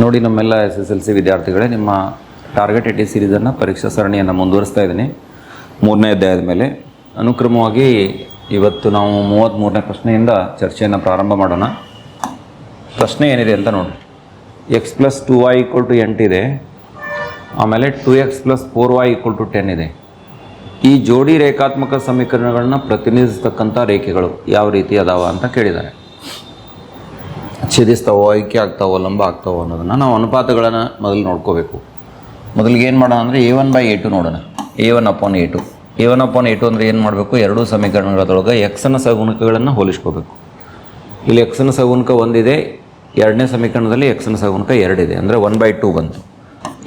ನೋಡಿ ನಮ್ಮೆಲ್ಲ S S L C ವಿದ್ಯಾರ್ಥಿಗಳೇ, ನಿಮ್ಮ ಟಾರ್ಗೆಟ್ ಎಟಿ ಸೀರೀಸನ್ನು ಪರೀಕ್ಷಾ ಸರಣಿಯನ್ನು ಮುಂದುವರಿಸ್ತಾ ಇದ್ದೀನಿ. ಮೂರನೇ ಅಧ್ಯಾಯದ ಮೇಲೆ. ಅನುಕ್ರಮವಾಗಿ ಇವತ್ತು ನಾವು ಮೂವತ್ತ್ಮೂರನೇ ಪ್ರಶ್ನೆಯಿಂದ ಚರ್ಚೆಯನ್ನು ಪ್ರಾರಂಭ ಮಾಡೋಣ. ಪ್ರಶ್ನೆ ಏನಿದೆ ಅಂತ ನೋಡಿ X plus two Y equal to ಎಂಟಿದೆ ಆಮೇಲೆ two X plus four Y equal to ten ಇದೆ. ಈ ಜೋಡಿ ರೇಖಾತ್ಮಕ ಸಮೀಕರಣಗಳನ್ನ ಪ್ರತಿನಿಧಿಸತಕ್ಕಂಥ ರೇಖೆಗಳು ಯಾವ ರೀತಿ ಅದಾವ ಅಂತ ಕೇಳಿದ್ದಾರೆ. ಛೇದಿಸ್ತಾವೋ, ಐಕ್ಯ ಆಗ್ತಾವೋ, ಲಂಬ ಆಗ್ತಾವೋ ಅನ್ನೋದನ್ನು ನಾವು ಅನುಪಾತಗಳನ್ನು ಮೊದಲು ನೋಡ್ಕೋಬೇಕು. ಮೊದಲಿಗೆ ಏನು ಮಾಡೋಣ ಅಂದರೆ ಎ ಒನ್ ಬೈ ಎ ನೋಡೋಣ. A one upon A two A one upon A ಅಂದರೆ ಏನು ಮಾಡಬೇಕು? ಎರಡೂ ಸಮೀಕರಣಗಳದೊಳಗೆ ಎಕ್ಸನ ಸಗುಣಕಗಳನ್ನು ಹೋಲಿಸ್ಕೋಬೇಕು. ಇಲ್ಲಿ ಎಕ್ಸನ ಸಗುಣಕ ಒಂದಿದೆ, ಎರಡನೇ ಸಮೀಕರಣದಲ್ಲಿ ಎಕ್ಸನ ಸಗುಣಕ ಎರಡಿದೆ. ಅಂದರೆ ಒನ್ ಬೈ ಟು ಬಂತು.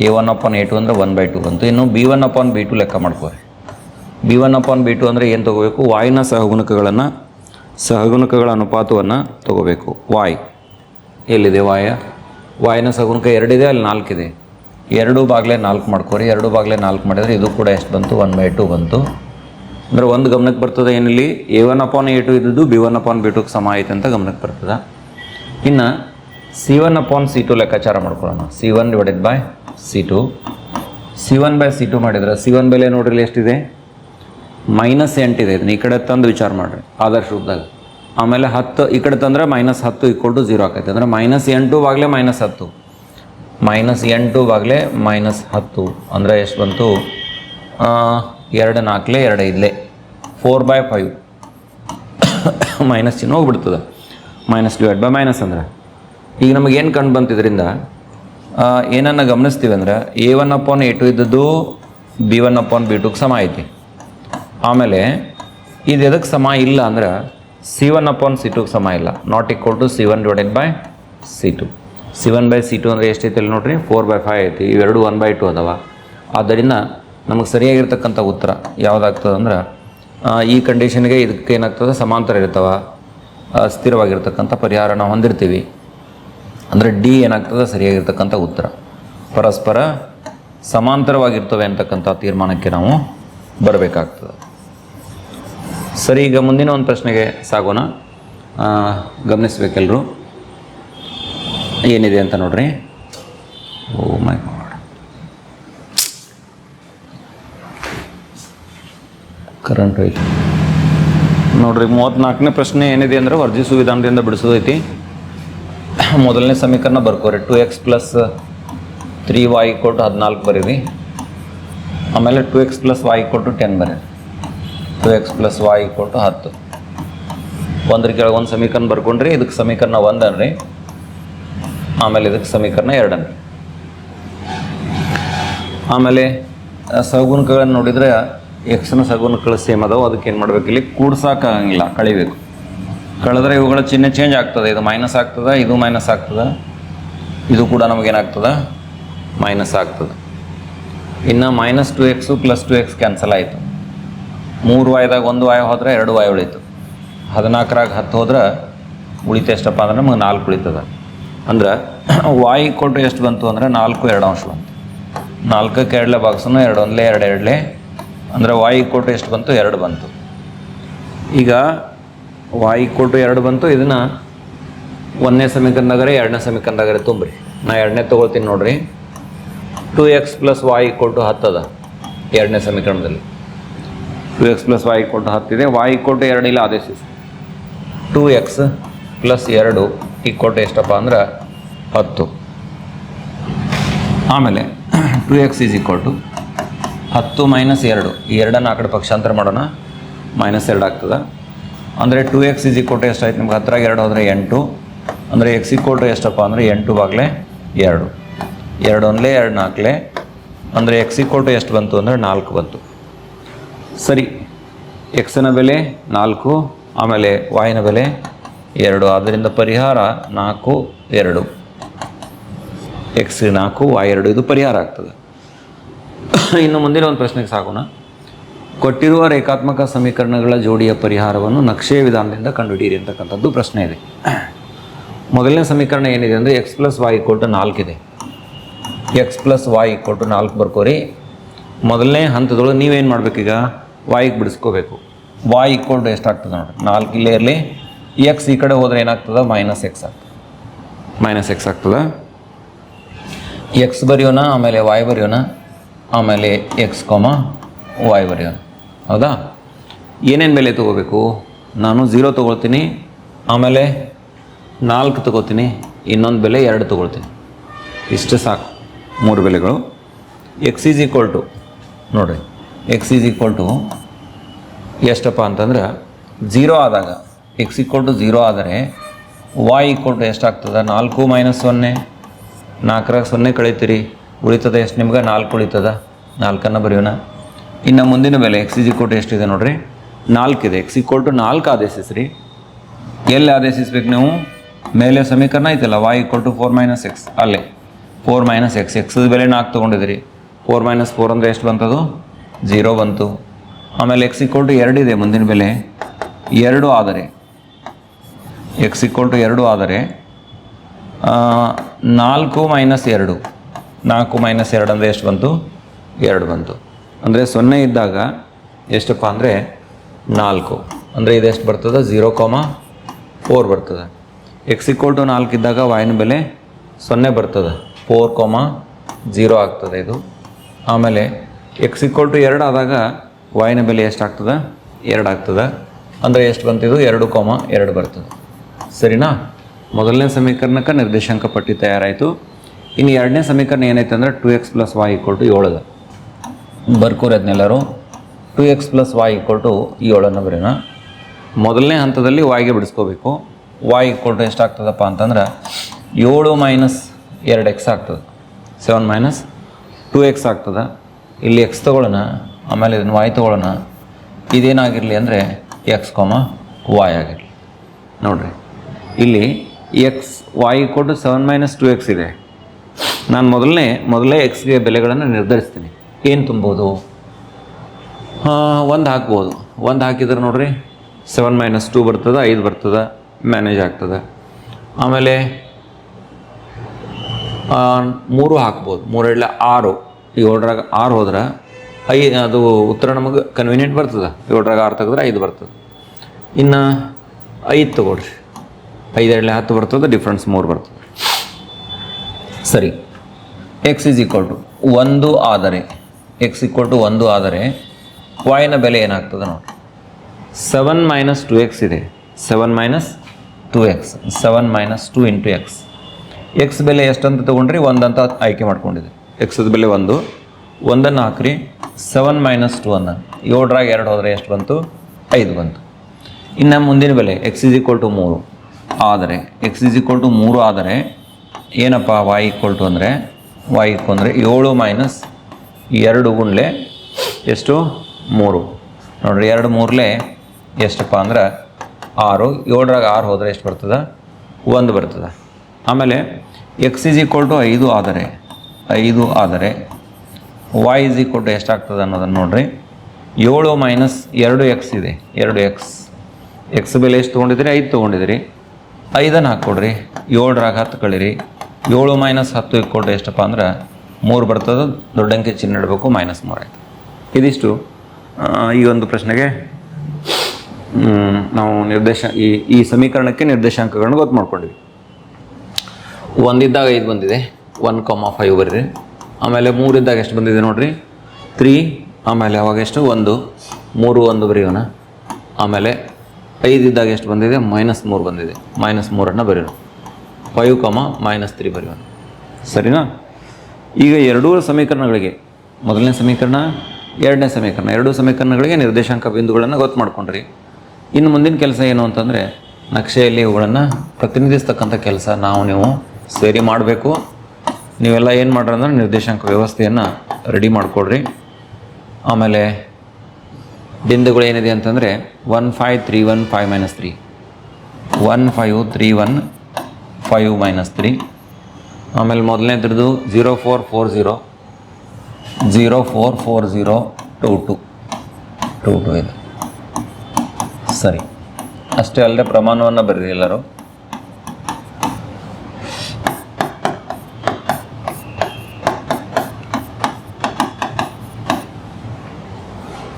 A one upon A two ಅಂದರೆ ಒನ್ ಬೈ ಟು ಬಂತು. ಇನ್ನು B one upon B two ಲೆಕ್ಕ ಮಾಡ್ಕೋರಿ. B one upon B two ಅಂದರೆ ಏನು ತೊಗೋಬೇಕು? ವಾಯಿನ ಸಹಗುಣಕಗಳನ್ನು ಸಹಗುಣಕಗಳ ಅನುಪಾತವನ್ನು ತೊಗೋಬೇಕು. ವಾಯ್ ಎಲ್ಲಿದೆ ವಾಯ? ವಾಯಿನ ಸಗುಣಕ ಎರಡಿದೆ, ಅಲ್ಲಿ ನಾಲ್ಕಿದೆ. ಎರಡು ಬಾಗಿಲೇ ನಾಲ್ಕು ಮಾಡ್ಕೋರಿ, ಎರಡು ಬಾಗಿಲೇ ನಾಲ್ಕು ಮಾಡಿದರೆ ಇದು ಕೂಡ ಎಷ್ಟು ಬಂತು? ಒನ್ ಬೈ ಟು ಬಂತು. ಅಂದರೆ ಒಂದು ಗಮನಕ್ಕೆ ಬರ್ತದೆ ಏನಿಲ್ಲಿ? A one upon A two ಇದ್ದದ್ದು ಬಿ ಒನ್ ಅಪಾನ್ ಬಿ ಟುಗೆ ಸಮ ಐತೆ ಅಂತ ಗಮನಕ್ಕೆ ಬರ್ತದೆ. ಇನ್ನು C one upon C two ಲೆಕ್ಕಾಚಾರ ಮಾಡ್ಕೊಳ್ಳೋಣ. C one divided by C two. C one by C two ಮಾಡಿದ್ರೆ, ಸಿ ಒನ್ ಬೆಲೆ ನೋಡ್ರಿ ಎಷ್ಟಿದೆ? ಮೈನಸ್ ಎಂಟಿದೆ. ಇದನ್ನ ಈ ಕಡೆ ತಂದು ವಿಚಾರ ಮಾಡಿರಿ. ಆದರ್ಶ ರೂಪದಾಗ. ಆಮೇಲೆ ಹತ್ತು, ಈ ಕಡೆ ತಂದ್ರೆ ಮೈನಸ್ ಹತ್ತು ಈಕ್ವಲ್ ಟು ಜೀರೋ ಆಕೈತೆ. ಅಂದರೆ ಮೈನಸ್ ಎಂಟು ಆಗಲೇ ಮೈನಸ್ ಹತ್ತು. ಮೈನಸ್ ಎಂಟು ಬಾಗಲೇ ಮೈನಸ್ ಹತ್ತು. ಅಂದರೆ ಎಷ್ಟು ಬಂತು? ಎರಡು ನಾಲ್ಕಲೇ, ಎರಡು ಐದಲೇ. ಫೋರ್ ಬೈ ಫೈವ್ ಮೈನಸ್ ಚಿನ್ನ ಹೋಗ್ಬಿಡ್ತದೆ. ಮೈನಸ್ ಡಿವೈಡ್ ಬೈ ಮೈನಸ್ ಅಂದ್ರೆ. ಈಗ ನಮಗೆ ಏನು ಕಂಡು ಬಂತಿದ್ರಿಂದ ಏನನ್ನು ಗಮನಿಸ್ತೀವಿ ಅಂದರೆ A one upon A two ಇದ್ದದ್ದು ಬಿ ಒನ್ ಅಪಾನ್ ಬಿ ಟುಗೆ ಸಮ ಐತಿ. ಆಮೇಲೆ, ಇದು ಎದಕ್ಕೆ ಸಮ ಇಲ್ಲ ಅಂದ್ರೆ ಸಿ ಒನ್ ಅಪಾನ್ ಸಿ ಟುಗೆ ಸಮ ಇಲ್ಲ. Not equal to C one divided by C two C one by C two ಅಂದರೆ ಎಷ್ಟೈತೆ ಇಲ್ಲಿ ನೋಡ್ರಿ? ಫೋರ್ ಬೈ ಫೈವ್ ಐತಿ. ಇವೆರಡು ಒನ್ ಬೈ ಟು ಅದಾವ. ಆದ್ದರಿಂದ ನಮಗೆ ಸರಿಯಾಗಿರ್ತಕ್ಕಂಥ ಉತ್ತರ ಯಾವುದಾಗ್ತದೆ ಅಂದ್ರೆ ಆ, ಈ ಕಂಡೀಷನ್ಗೆ ಇದಕ್ಕೆ ಏನಾಗ್ತದೆ? ಸಮಾಂತರ ಇರ್ತಾವ. ಸ್ಥಿರವಾಗಿರ್ತಕ್ಕಂಥ ಪರಿಹಾರ ನಾವು ಹೊಂದಿರ್ತೀವಿ. ಅಂದರೆ ಡಿ ಏನಾಗ್ತದೆ? ಸರಿಯಾಗಿರ್ತಕ್ಕಂಥ ಉತ್ತರ. ಪರಸ್ಪರ ಸಮಾಂತರವಾಗಿರ್ತವೆ ಅಂತಕ್ಕಂಥ ತೀರ್ಮಾನಕ್ಕೆ ನಾವು ಬರಬೇಕಾಗ್ತದೆ. ಸರಿ, ಈಗ ಮುಂದಿನ ಒಂದು ಪ್ರಶ್ನೆಗೆ ಸಾಗೋಣ. ಗಮನಿಸಬೇಕು ಗಮನಿಸ್ಬೇಕೆಲ್ಲರೂ ಏನಿದೆ ಅಂತ ನೋಡ್ರಿ. ಓ ಮೈ ಕರೆಂಟ್ ಐತಿ. ನೋಡ್ರಿ ಮೂವತ್ತ್ನಾಲ್ಕನೇ ಪ್ರಶ್ನೆ ಏನಿದೆ ಅಂದರೆ ವರ್ಜಿಸು ವಿಧಾನದಿಂದ ಬಿಡಿಸೋದೈತಿ. ಮೊದಲನೇ ಸಮೀಕರಣ ಬರ್ಕೋರಿ. Two X plus three Y ಕೊಟ್ಟು ಹದಿನಾಲ್ಕು ಬರೀರಿ. ಆಮೇಲೆ ಟು ಎಕ್ಸ್ ಪ್ಲಸ್ ವಾಯ್ ಕೊಟ್ಟು ಟೆನ್ ಬರೀರಿ. ಟು ಎಕ್ಸ್ ಪ್ಲಸ್ ವೈ ಕೊಟ್ಟು ಹತ್ತು. ಒಂದ್ರ ಕೆಳಗೆ ಒಂದು ಸಮೀಕರಣ ಬರ್ಕೊಂಡ್ರಿ, ಇದಕ್ಕೆ ಸಮೀಕರಣ ಒಂದನ್ರಿ. ಆಮೇಲೆ ಇದಕ್ಕೆ ಸಮೀಕರಣ ಎರಡನ್ರಿ. ಆಮೇಲೆ ಸಗುಣಕಗಳನ್ನು ನೋಡಿದರೆ ಎಕ್ಸ್ನ ಸಗುಣಕಗಳು ಸೇಮ್ ಅದಾವೆ, ಅದಕ್ಕೆ ಏನು ಮಾಡಬೇಕು ಇಲ್ಲಿ? ಕೂಡ್ಸಾಕಾಗಂಗಿಲ್ಲ, ಕಳಿಬೇಕು. ಕಳೆದ್ರೆ ಇವುಗಳ ಚಿಹ್ನೆ ಚೇಂಜ್ ಆಗ್ತದೆ, ಇದು ಮೈನಸ್ ಆಗ್ತದೆ, ಇದು ಮೈನಸ್ ಆಗ್ತದೆ. ಇದು ಕೂಡ ನಮಗೇನಾಗ್ತದೆ? ಮೈನಸ್ ಆಗ್ತದೆ. ಇನ್ನು minus two X plus two X cancel ಆಯಿತು. ಮೂರು ವಾಯ್ದಾಗ ಒಂದು ವಾಯು ಹೋದ್ರೆ ಎರಡು ವಾಯು ಉಳಿತು. ಹದಿನಾಲ್ಕರಾಗ ಹತ್ತು ಹೋದ್ರೆ ಉಳಿತು ಎಷ್ಟಪ್ಪ ಅಂದ್ರೆ ನಮಗೆ ನಾಲ್ಕು ಉಳಿತದೆ. ಅಂದ್ರೆ ವಾಯು ಕೊಟ್ಟು ಎಷ್ಟು ಬಂತು ಅಂದರೆ ನಾಲ್ಕು ಎರಡು ಅಂಶ ಬಂತು. ನಾಲ್ಕಕ್ಕೆ ಎರಡಲೇ ಬಾಕ್ಸನ್ನು ಎರಡು, ಒಂದಲೇ ಎರಡು, ಎರಡಲೆ. ಅಂದರೆ ವಾಯು ಕೊಟ್ಟು ಎಷ್ಟು ಬಂತು? ಎರಡು ಬಂತು. ಈಗ ವಾಯು ಕೊಟ್ಟು ಎರಡು ಬಂತು, ಇದನ್ನು ಒಂದನೇ ಸಮೀಕರಣದಾಗರೆ ಎರಡನೇ ಸಮೀಕರಣದಾಗರೆ ತುಂಬ್ರಿ. ನಾ ಎರಡನೇ ತೊಗೊಳ್ತೀನಿ ನೋಡ್ರಿ. ಟು ಎಕ್ಸ್ ಪ್ಲಸ್ ವಾಯು ಕೊಟ್ಟು ಹತ್ತದ ಎರಡನೇ ಸಮೀಕರಣದಲ್ಲಿ. ಟು ಎಕ್ಸ್ ಪ್ಲಸ್ ವಾಯ್ ಕೊಟ್ಟು ಹತ್ತಿದೆ. ವಾಯ್ ಕೊಟ್ಟು ಎರಡು ಇಲ್ಲ ಆದೇಶಿಸಿ. ಟು ಎಕ್ಸ್ ಪ್ಲಸ್ ಎರಡು ಈ ಕೊಟ್ಟು ಎಷ್ಟಪ್ಪ ಅಂದ್ರೆ ಹತ್ತು. ಆಮೇಲೆ two X is equal to ಹತ್ತು ಮೈನಸ್ ಎರಡು. ಈ ಎರಡನ್ನು ಆ ಕಡೆ ಪಕ್ಷಾಂತರ ಮಾಡೋಣ. ಮೈನಸ್ ಎರಡು ಆಗ್ತದೆ. ಅಂದರೆ two X is equal to ಎಷ್ಟಾಯ್ತು ನಿಮ್ಗೆ? ಹತ್ತಿರಾಗ ಎರಡು ಹೋದರೆ ಎಂಟು. ಅಂದರೆ ಎಕ್ಸ್ ಈಕ್ವಲ್ ಟು ಎಷ್ಟಪ್ಪ ಅಂದರೆ ಎಂಟು ಬಾಗ್ಲೆ ಎರಡು. ಎರಡು ಒಂದಲೇ ಎರಡು ನಾಲ್ಕಲೇ. ಅಂದರೆ ಎಕ್ಸ್ ಈಕ್ವಲ್ ಟು ಎಷ್ಟು ಬಂತು ಅಂದರೆ ನಾಲ್ಕು ಬಂತು. ಸರಿ, ಎಕ್ಸನ ಬೆಲೆ ನಾಲ್ಕು, ಆಮೇಲೆ ವಾಯಿನ ಬೆಲೆ ಎರಡು. ಆದ್ದರಿಂದ ಪರಿಹಾರ ನಾಲ್ಕು, ಎರಡು. ಎಕ್ಸ್ ನಾಲ್ಕು ವಾಯ್ ಎರಡು. ಇದು ಪರಿಹಾರ ಆಗ್ತದೆ. ಇನ್ನು ಮುಂದಿನ ಒಂದು ಪ್ರಶ್ನೆಗೆ ಸಾಗೋಣ. ಕೊಟ್ಟಿರುವ ರೇಖಾತ್ಮಕ ಸಮೀಕರಣಗಳ ಜೋಡಿಯ ಪರಿಹಾರವನ್ನು ನಕ್ಷೆ ವಿಧಾನದಿಂದ ಕಂಡುಹಿಡಿಯಿರಿ ಅಂತಕ್ಕಂಥದ್ದು ಪ್ರಶ್ನೆ ಇದೆ. ಮೊದಲನೇ ಸಮೀಕರಣ ಏನಿದೆ ಅಂದರೆ ಎಕ್ಸ್ ಪ್ಲಸ್ ವಾಯ್ ಕೊಟ್ಟು ನಾಲ್ಕಿದೆ ಎಕ್ಸ್ ಪ್ಲಸ್ ವಾಯ್ ಕೊಟ್ಟು ನಾಲ್ಕು ಬರ್ಕೋರಿ. ಮೊದಲನೇ ಹಂತದೊಳಗೆ ನೀವೇನು ಮಾಡಬೇಕೀಗ? ವಾಯ್ಗೆ ಬಿಡಿಸ್ಕೋಬೇಕು. ವಾಯ್ ಇಕ್ವಲ್ ಎಷ್ಟಾಗ್ತದೆ ನೋಡಿರಿ. ನಾಲ್ಕು ಇಲ್ಲೇ ಇರಲಿ. ಎಕ್ಸ್ ಈ ಕಡೆ ಹೋದರೆ ಏನಾಗ್ತದೆ? ಮೈನಸ್ ಎಕ್ಸ್ ಆಗ್ತದೆ. ಮೈನಸ್ ಎಕ್ಸ್ ಆಗ್ತದೆ? ಎಕ್ಸ್ ಬರೆಯೋಣ ಆಮೇಲೆ ವಾಯ್ ಬರೆಯೋಣ. ಆಮೇಲೆ ಎಕ್ಸ್ ಕಾಮ ವಾಯ್ ಬರೆಯೋಣ. ಹೌದಾ? ಏನೇನು ಬೆಲೆ ತೊಗೋಬೇಕು? ನಾನು ಝೀರೋ ತೊಗೊಳ್ತೀನಿ. ಆಮೇಲೆ ನಾಲ್ಕು ತೊಗೋತೀನಿ. ಇನ್ನೊಂದು ಬೆಲೆ ಎರಡು ತೊಗೊಳ್ತೀನಿ. ಇಷ್ಟು ಸಾಕು. ಮೂರು ಬೆಲೆಗಳು. ಎಕ್ಸ್ ಈಸ್ ಈಕ್ವಲ್ ಟು ನೋಡಿರಿ. ಎಕ್ಸ್ ಈಸ್ ಈಕ್ವಲ್ ಟು ಎಷ್ಟಪ್ಪ ಅಂತಂದ್ರೆ ಝೀರೋ ಆದಾಗ ಎಕ್ಸ್ ಈಕ್ವಲ್ ಟು ಝೀರೋ ಆದರೆ ವಾಯ್ ಈಕ್ವಲ್ ಟು ಎಷ್ಟಾಗ್ತದೆ? ನಾಲ್ಕು ಮೈನಸ್ ಸೊನ್ನೆ ನಾಲ್ಕರಾಗ ಸೊನ್ನೆ ಕಳೀತೀರಿ. ಉಳಿತದ ಎಷ್ಟು ನಿಮ್ಗೆ? ನಾಲ್ಕು ಉಳಿತದ. ನಾಲ್ಕನ್ನು ಬರೆಯೋಣ. ಇನ್ನು ಮುಂದಿನ ಬೆಲೆ ಎಕ್ಸ್ ಈಸ್ ಈಕ್ವಲ್ ಟು ಎಷ್ಟಿದೆ ನಾಲ್ಕು ಇದೆ ಎಕ್ಸ್ ಈಕ್ವಲ್ ಟು ನಾಲ್ಕು ಆದೇಶಿಸ್ರಿ. ಎಲ್ಲಿ ಆದೇಶಿಸ್ಬೇಕು ನೀವು? ಮೇಲೆ ಸಮೀಕರಣ ಐತಲ್ಲ? Y equal to four minus X ಅಲ್ಲೇ. ಫೋರ್ ಮೈನಸ್ ಎಕ್ಸ್ ಎಕ್ಸ್ ಬೆಲೆ ನಾಲ್ಕು ತೊಗೊಂಡಿದ್ರಿ ಫೋರ್ ಮೈನಸ್ ಫೋರ್ ಅಂದರೆ ಎಷ್ಟು ಬಂತದು? ಝೀರೋ ಬಂತು. ಆಮೇಲೆ ಎಕ್ಸ್ ಇಕ್ವಲ್ ಟು ಎರಡಿದೆ ಮುಂದಿನ ಬೆಲೆ. ಎರಡು ಆದರೆ. ಎಕ್ಸ್ ಇಕ್ವಲ್ ಟು ಎರಡು ಆದರೆ ನಾಲ್ಕು ಮೈನಸ್ ಎರಡು. ನಾಲ್ಕು ಮೈನಸ್ ಎರಡು ಅಂದರೆ ಎಷ್ಟು ಬಂತು? ಎರಡು ಬಂತು. ಅಂದರೆ ಸೊನ್ನೆ ಇದ್ದಾಗ ಎಷ್ಟಪ್ಪ ಅಂದರೆ ನಾಲ್ಕು. ಅಂದರೆ ಇದೆಷ್ಟು ಬರ್ತದೆ? ಝೀರೋ ಕಾಮ ಫೋರ್ ಬರ್ತದೆ. ಎಕ್ಸ್ ಇಕ್ವಲ್ ಟು ನಾಲ್ಕು ಇದ್ದಾಗ ವಾಯಿನ ಬೆಲೆ ಸೊನ್ನೆ ಬರ್ತದೆ. ಫೋರ್ ಕಾಮ ಝೀರೋ ಆಗ್ತದೆ ಇದು. ಆಮೇಲೆ ಎಕ್ಸ್ ಈಕ್ವಲ್ ಟು ಎರಡು ಆದಾಗ ವಾಯಿನ ಬೆಲೆ ಎಷ್ಟಾಗ್ತದೆ? ಎರಡು ಆಗ್ತದೆ. ಅಂದರೆ ಎಷ್ಟು ಬಂತಿದ್ದು ಎರಡು ಕೋಮ ಎರಡು ಬರ್ತದೆ. ಸರಿನಾ? ಮೊದಲನೇ ಸಮೀಕರಣಕ್ಕೆ ನಿರ್ದೇಶಾಂಕ ಪಟ್ಟಿ ತಯಾರಾಯಿತು. ಇನ್ನು ಎರಡನೇ ಸಮೀಕರಣ ಏನೈತೆ ಅಂದರೆ two X plus Y equal to ಏಳದ. ಬರ್ಕೋರಿ ಅದನ್ನೆಲ್ಲರೂ two X plus Y equal to ಏಳನ್ನು ಬರೋಣ ಮೊದಲನೇ ಹಂತದಲ್ಲಿ ವಾಯ್ಗೆ ಬಿಡಿಸ್ಕೋಬೇಕು. ವಾಯ್ ಈಕ್ವಲ್ ಟು ಎಷ್ಟಾಗ್ತದಪ್ಪ ಅಂತಂದ್ರೆ ಏಳು ಮೈನಸ್ ಎರಡು ಎಕ್ಸ್ ಆಗ್ತದೆ. ಸೆವೆನ್ ಮೈನಸ್ ಟು ಎಕ್ಸ್ ಆಗ್ತದೆ. ಇಲ್ಲಿ ಎಕ್ಸ್ ತೊಗೊಳ್ಳೋಣ, ಆಮೇಲೆ ಇದನ್ನು ವಾಯ್ ತೊಗೊಳ್ಳೋಣ. ಇದೇನಾಗಿರಲಿ ಅಂದರೆ ಎಕ್ಸ್ ಕಾಮ ವಾಯ್ ಆಗಿರಲಿ. ನೋಡಿರಿ. ಇಲ್ಲಿ ಎಕ್ಸ್ ವಾಯ್ ಕೊಟ್ಟು ಸೆವೆನ್ ಮೈನಸ್ ಟು ಎಕ್ಸ್ ಇದೆ. ನಾನು ಮೊದಲನೇ, ಮೊದಲೇ ಎಕ್ಸ್ಗೆ ಬೆಲೆಗಳನ್ನು ನಿರ್ಧರಿಸ್ತೀನಿ. ಏನು ತುಂಬೋದು? ಒಂದು ಹಾಕ್ಬೋದು. ಒಂದು ಹಾಕಿದ್ರೆ ನೋಡಿರಿ ಸೆವೆನ್ ಮೈನಸ್ ಟು ಬರ್ತದೆ, ಐದು ಬರ್ತದೆ ಮ್ಯಾನೇಜ್ ಆಗ್ತದೆ. ಆಮೇಲೆ ಮೂರು ಹಾಕ್ಬೋದು. ಮೂರೆಲ್ಲ ಆರು. ಏಳರಾಗ ಆರು ಹೋದ್ರೆ, ಐ, ಅದು ಉತ್ತರ ನಮಗೆ ಕನ್ವೀನಿಯಂಟ್ ಬರ್ತದೆ. ಏಳರಾಗ ಆರು ತೆಗೆದ್ರೆ ಐದು ಬರ್ತದೆ. ಇನ್ನು ಐದು ತಗೊಳ್ರಿ. ಐದು ಎರಡಲೆ ಹತ್ತು ಬರ್ತದೆ ಡಿಫ್ರೆನ್ಸ್ ಮೂರು ಬರ್ತದೆ. ಸರಿ. ಎಕ್ಸ್ ಈಸ್ ಈಕ್ವಲ್ ಟು ಒಂದು ಆದರೆ ಎಕ್ಸ್ ಈಕ್ವಲ್ ಟು ಒಂದು ಆದರೆ ವಾಯಿನ ಬೆಲೆ ಏನಾಗ್ತದೆ ನೋಡಿ ಸೆವೆನ್ ಮೈನಸ್ ಟು ಎಕ್ಸ್ ಇದೆ. Seven minus two X seven minus two into X X ಬೆಲೆ ಎಷ್ಟಂತ ತೊಗೊಂಡ್ರಿ? ಒಂದಂತ ಆಯ್ಕೆ ಮಾಡ್ಕೊಂಡಿದೆ ಎಕ್ಸದ ಬೆಲೆ ಒಂದು. ಒಂದನ್ನು ಹಾಕ್ರಿ. ಸೆವೆನ್ ಮೈನಸ್ ಟು ಅನ್ನ. ಏಳರಾಗ ಎರಡು ಹೋದರೆ ಎಷ್ಟು ಬಂತು? ಐದು ಬಂತು. ಇನ್ನು ಮುಂದಿನ ಬೆಲೆ, ಎಕ್ಸ್ ಇಸ್ ಈಕ್ವಲ್ ಟು ಮೂರು. ಆದರೆ, ಎಕ್ಸ್ ಇಸ್ ಈಕ್ವಲ್ ಟು ಮೂರು ಆದರೆ ಏನಪ್ಪ? ವಾಯ್ ಈಕ್ವಲ್ ಟು ಅಂದರೆ ವಾಯ್ ಈಕ್ವಲ್ ಅಂದರೆ ಏಳು ಮೈನಸ್ ಎರಡು ಗುಂಡ್ಲೆ ಎಷ್ಟು? ಮೂರು. ನೋಡಿರಿ, ಎರಡು ಮೂರಲೆ ಎಷ್ಟಪ್ಪ ಅಂದ್ರೆ ಆರು. ಏಳರಾಗ ಆರು ಹೋದರೆ ಎಷ್ಟು ಬರ್ತದೆ? ಒಂದು ಬರ್ತದೆ. ಆಮೇಲೆ, ಎಕ್ಸ್ ಇಸ್ ಈಕ್ವಲ್ ಟು ಐದು ಆದರೆ ಐದು ಆದರೆ ವಾಯ್ ಇಸ್ ಈಕ್ವಲ್ ಟು ಎಷ್ಟಾಗ್ತದೆ ಅನ್ನೋದನ್ನು ನೋಡ್ರಿ. ಏಳು ಮೈನಸ್ ಎರಡು ಎಕ್ಸ್ ಇದೆ. ಎರಡು ಎಕ್ಸ್ ಎಕ್ಸ್ ಬೆಲೆ ಎಷ್ಟು ತೊಗೊಂಡಿದ್ರಿ ಐದು ತೊಗೊಂಡಿದ್ರಿ ಐದನ್ನು ಹಾಕ್ಕೊಡ್ರಿ. ಏಳರಾಗ ಹತ್ತು ಕಳೀರಿ. ಏಳು ಮೈನಸ್ ಹತ್ತು ಇಕ್ಕೊಟ್ರೆ ಎಷ್ಟಪ್ಪ ಅಂದ್ರೆ ಮೂರು ಬರ್ತದೆ. ದೊಡ್ಡ ಅಂಕೆ ಚಿಹ್ನೆ ಇಡಬೇಕು ಮೈನಸ್ ಮೂರು ಆಯಿತು. ಇದಿಷ್ಟು ಈ ಒಂದು ಪ್ರಶ್ನೆಗೆ. ನಾವು ನಿರ್ದೇಶ, ಈ ಈ ಸಮೀಕರಣಕ್ಕೆ ನಿರ್ದೇಶಾಂಕಗಳನ್ನು ಗೊತ್ತು ಮಾಡ್ಕೊಂಡ್ವಿ. ಒಂದಿದ್ದಾಗ ಐದು ಬಂದಿದೆ. ಒನ್ ಕಾಮ ಫೈವ್ ಬರ್ರಿ. ಆಮೇಲೆ ಮೂರಿಂದಾಗ ಎಷ್ಟು ಬಂದಿದೆ ನೋಡಿರಿ? ತ್ರೀ ಆಮೇಲೆ ಅವಾಗ ಎಷ್ಟು? ಒಂದು. ಮೂರು, ಒಂದು ಬರೆಯೋಣ. ಆಮೇಲೆ ಐದಿದ್ದಾಗ ಎಷ್ಟು ಬಂದಿದೆ? ಮೈನಸ್ ಮೂರು ಬಂದಿದೆ. ಮೈನಸ್ ಮೂರನ್ನು ಬರೆಯೋಣ. ಫೈವ್ ಕಾಮ ಮೈನಸ್ ತ್ರೀ ಬರೆಯೋಣ. ಸರಿನಾ? ಈಗ ಎರಡೂ ಸಮೀಕರಣಗಳಿಗೆ, ಮೊದಲನೇ ಸಮೀಕರಣ, ಎರಡನೇ ಸಮೀಕರಣ, ಎರಡೂ ಸಮೀಕರಣಗಳಿಗೆ ನಿರ್ದೇಶಾಂಕ ಬಿಂದುಗಳನ್ನು ಗೊತ್ತು ಮಾಡ್ಕೊಂಡ್ರಿ. ಇನ್ನು ಮುಂದಿನ ಕೆಲಸ ಏನು ಅಂತಂದರೆ, ನಕ್ಷೆಯಲ್ಲಿ ಇವುಗಳನ್ನು ಪ್ರತಿನಿಧಿಸ್ತಕ್ಕಂಥ ಕೆಲಸ ನಾವು ನೀವು ಸೇರಿ ಮಾಡಬೇಕು. ನೀವೆಲ್ಲ ಏನು ಮಾಡ್ರಿ ಅಂದ್ರೆ ನಿರ್ದೇಶಾಂಕ ವ್ಯವಸ್ಥೆಯನ್ನು ರೆಡಿ ಮಾಡಿಕೊಡ್ರಿ. ಆಮೇಲೆ ಬಿಂದುಗಳು ಏನಿದೆ ಅಂತಂದರೆ one five three one five minus three one five three one five minus three ಆಮೇಲೆ ಮೊದಲನೇದ್ರದ್ದು zero four four zero zero four four zero two two two two ಇದೆ. ಸರಿ. ಅಷ್ಟೇ ಅಲ್ಲದೆ ಪ್ರಮಾಣವನ್ನು ಬರೀರಿ ಎಲ್ಲರೂ.